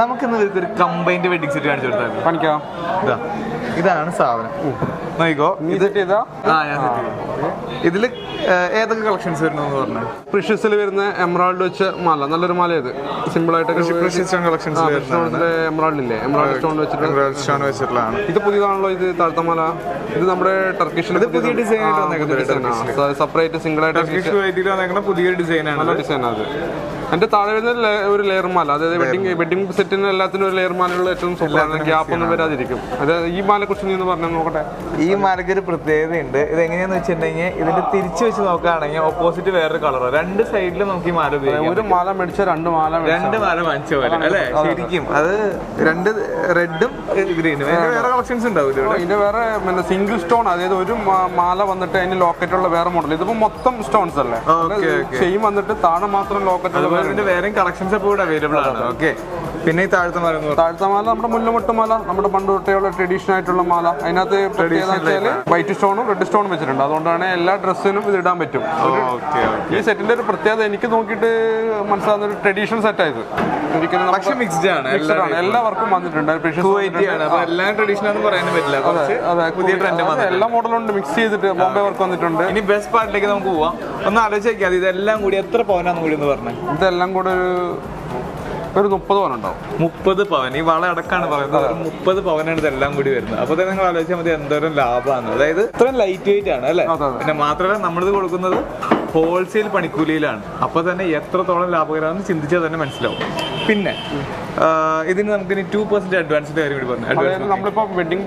നമുക്ക് ഇന്ന് ഒരു കമ്പൈൻഡ് വെഡിങ് സെറ്റ് കാണിച്ചു കൊടുത്താൽ കാണിക്കാം? ഇതാ ഇതാണ് സാധനം. നോക്കിക്കോ ഇത് ഇതാ ആ ഞാൻ സെറ്റ് ഏതൊക്കെ കളക്ഷൻസ് വരുന്നു പറഞ്ഞു? പ്രിഷ്യസിൽ വരുന്ന എമറാൾഡ് വെച്ച മാല. നല്ലൊരു മാല ഇത്. സിമ്പിൾ ആയിട്ട് കളക്ഷൻസ് എമറാൾഡ് ഇല്ലേ? എമറാൾഡ് സ്റ്റോൺ വെച്ചിട്ട് സ്റ്റോൺ വെച്ചിട്ടുള്ളതാണ്. ഇത് പുതിയതാണല്ലോ ഇത് താഴ്ത്തമാല ഇത് നമ്മുടെ ടർക്കിഷിൽ ഇത് പുതിയ ഡിസൈൻ സെപ്പറേറ്റ് സിംഗിൾ ആയിട്ട് പുതിയ ഡിസൈൻ ആണ് പുതിയൊരു ഡിസൈനാണ് നല്ല ഡിസൈൻ അത്. എന്റെ താഴെ വരുന്ന ഒരു ലെയർ മാല. അതായത് വെഡിങ് വെഡിങ് സെറ്റിന് എല്ലാത്തിനും ഒരു ലെയർ മാലകൾ ഏറ്റവും സൂപ്പറാണ് ഗ്യാപ്പ് ഒന്നും വരാതിരിക്കും. അത് ഈ മാല കുറിച്ച് നീ പറഞ്ഞാൽ പറഞ്ഞു നോക്കട്ടെ. ഈ മാലയ്ക്ക് ഒരു പ്രത്യേകതയുണ്ട്. ഇത് എങ്ങനെയാന്ന് വെച്ചിട്ടുണ്ടെങ്കിൽ ഇതിന്റെ തിരിച്ചു വെച്ച് നോക്കുകയാണെങ്കിൽ ഓപ്പോസിറ്റ് വേറൊരു കളറോ രണ്ട് സൈഡിലും നമുക്ക് ഈ മാല ഉപയോഗിക്കാം ഒരു മാല മേടിച്ച രണ്ട് മാല രണ്ട് മാല വാങ്ങിച്ച പോലെ അല്ലേ? ശരിക്കും. അത് രണ്ട് റെഡും ഗ്രീനും. വേറെ കളക്ഷൻസ് ഉണ്ടാവില്ല ഇതിന്റെ വേറെ പിന്നെ സിംഗിൾ സ്റ്റോൺ അതായത് ഒരു മാല വന്നിട്ട് അതിന് ലോക്കറ്റുള്ള വേറെ മോഡൽ ഇതിപ്പോ മൊത്തം സ്റ്റോൺസ് അല്ലേ. സെയിം വന്നിട്ട് താഴെ മാത്രം ലോക്കറ്റ് ഇതിന്റെ വേറെയും കളക്ഷൻസ് ഒക്കെ ഇവിടെ അവൈലബിൾ ആണ്. ഓക്കെ പിന്നെ ഈ താഴത്തെ മാല എന്ന് താഴത്തെ മാല നമ്മുടെ മുല്ലമുട്ട് മാല നമ്മുടെ പണ്ട് തൊട്ടേയുള്ള ട്രഡീഷണൽ ആയിട്ടുള്ള മാല. അതിനകത്ത് വൈറ്റ് സ്റ്റോണും റെഡ് സ്റ്റോണും വെച്ചിട്ടുണ്ട്. അതുകൊണ്ടാണ് എല്ലാ ഡ്രസ്സിനും ഇത് ഇടാൻ പറ്റും. ഈ സെറ്റിന്റെ ഒരു പ്രത്യേകത എനിക്ക് നോക്കിയിട്ട് മനസ്സിലാകുന്ന ഒരു ട്രഡീഷണൽ സെറ്റ് ആയത്. ഒരിക്കലും പക്ഷെ മിക്സ്ഡ് ആണ്. എല്ലാ വർക്കും വന്നിട്ടുണ്ട്. എല്ലാം ട്രഡീഷണൽ എന്ന് പറയാനും പറ്റില്ല. പുതിയ ട്രെൻഡ് അതെ, എല്ലാ മോഡലും ഉണ്ട്. മിക്സ് ചെയ്തിട്ട് ബോംബെ വർക്ക് വന്നിട്ടുണ്ട്. ഇനി ബെസ്റ്റ് പാർട്ടിലേക്ക് നമുക്ക് പോവാം. ഒന്ന് ആലോചിച്ച് ഇതെല്ലാം കൂടി എത്ര പവനാന്ന് കൂടി എന്ന് പറഞ്ഞേ. ഇതെല്ലാം കൂടെ ഒരു ഒരു മുപ്പത് പവൻ ഉണ്ടാവും മുപ്പത് പവൻ. ഈ വള അടക്കാണ് പറയുന്നത്. ഒരു മുപ്പത് പവനാണ് ഇതെല്ലാം കൂടി വരുന്നത്. അപ്പൊ തന്നെ നിങ്ങൾ ആലോചിച്ചാൽ മതി എന്തോരം ലാഭമാണ് അതായത് ഇത്രയും ലൈറ്റ് വെയിറ്റ് ആണ് അല്ലേ. പിന്നെ മാത്രമല്ല നമ്മളിത് കൊടുക്കുന്നത് ഹോൾസെയിൽ പണിക്കൂലിയിലാണ്. അപ്പൊ തന്നെ എത്രത്തോളം ലാഭകരമാണെന്ന് ചിന്തിച്ചാൽ തന്നെ മനസ്സിലാവും. പിന്നെ ഇതിന് നമുക്ക് ഇനി ടു പെർസെന്റ് അഡ്വാൻസിന്റെ കാര്യം കൂടി പറഞ്ഞു. അതായത് അഡ്വാൻസ് നമ്മളിപ്പോ വെഡിങ്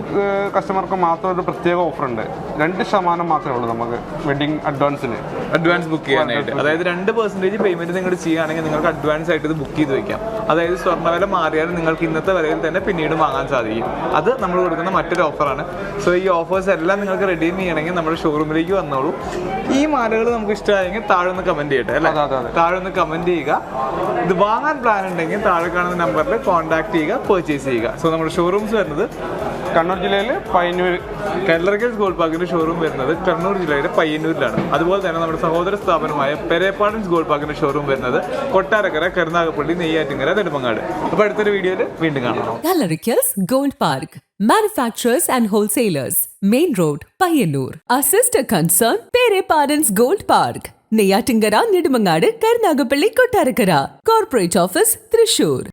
കസ്റ്റമർക്ക് മാത്രം ഒരു പ്രത്യേക ഓഫർ ഉണ്ട്. രണ്ട് ശതമാനം മാത്രമേ ഉള്ളൂ നമുക്ക് വെഡിങ് അഡ്വാൻസിന് അഡ്വാൻസ് ബുക്ക് ചെയ്യാനായിട്ട്. അതായത് രണ്ട് പെർസെന്റേജ് പേയ്മെന്റ് നിങ്ങൾ ചെയ്യുകയാണെങ്കിൽ നിങ്ങൾക്ക് അഡ്വാൻസ് ആയിട്ട് ഇത് ബുക്ക് ചെയ്ത് വെക്കാം. അതായത് സ്വർണവില മാറിയാലും നിങ്ങൾക്ക് ഇന്നത്തെ വിലയിൽ തന്നെ പിന്നീട് വാങ്ങാൻ സാധിക്കും. അത് നമ്മൾ കൊടുക്കുന്ന മറ്റൊരു ഓഫറാണ് സോ ഈ ഓഫേഴ്സ് എല്ലാം നിങ്ങൾക്ക് റെഡീം ചെയ്യണമെങ്കിൽ നമ്മുടെ ഷോറൂമിലേക്ക് വന്നോളൂ. ഈ മാലകൾ നമുക്ക് ഇഷ്ടമായെങ്കിൽ താഴെ ഒന്ന് കമന്റ് ചെയ്യട്ടെ അല്ലേ. താഴെ ഒന്ന് കമന്റ് ചെയ്യുക. ഇത് വാങ്ങാൻ പ്ലാൻ ഉണ്ടെങ്കിൽ താഴെ കാണുന്ന നമ്പറിൽ കോൺടാക്ട് ചെയ്യുക പർച്ചേസ് ചെയ്യുക. സോ നമ്മുടെ ഷോറൂംസ് വരുന്നത് കണ്ണൂർ ജില്ലയിൽ പയ്യന്നൂർ കല്ലറക്കൽ ഗോൾഡ് പാർക്കിന്റെ ഷോറൂം വരുന്നത് കണ്ണൂർ ജില്ലയിലെ പയ്യന്നൂരിലാണ്. അതുപോലെ തന്നെ നമ്മുടെ സഹോദര സ്ഥാപനമായ പെരേപ്പാടൻസ് ഗോൾഡ് പാർക്കിന്റെ ഷോറൂം വരുന്നത് കൊട്ടാരക്കര കരുനാഗപ്പള്ളി നെയ്യാറ്റിങ്കര നെടുമങ്ങാട് അപ്പൊ അടുത്തൊരു വീഡിയോയിൽ വീണ്ടും കാണാം Gold Park. Manufacturers and wholesalers. Main Road, Payanur. Our sister concern, Pere Parents Gold Park. Neyyattinkara Nedumangad Karunagappally Kottarakkara corporate office Thrissur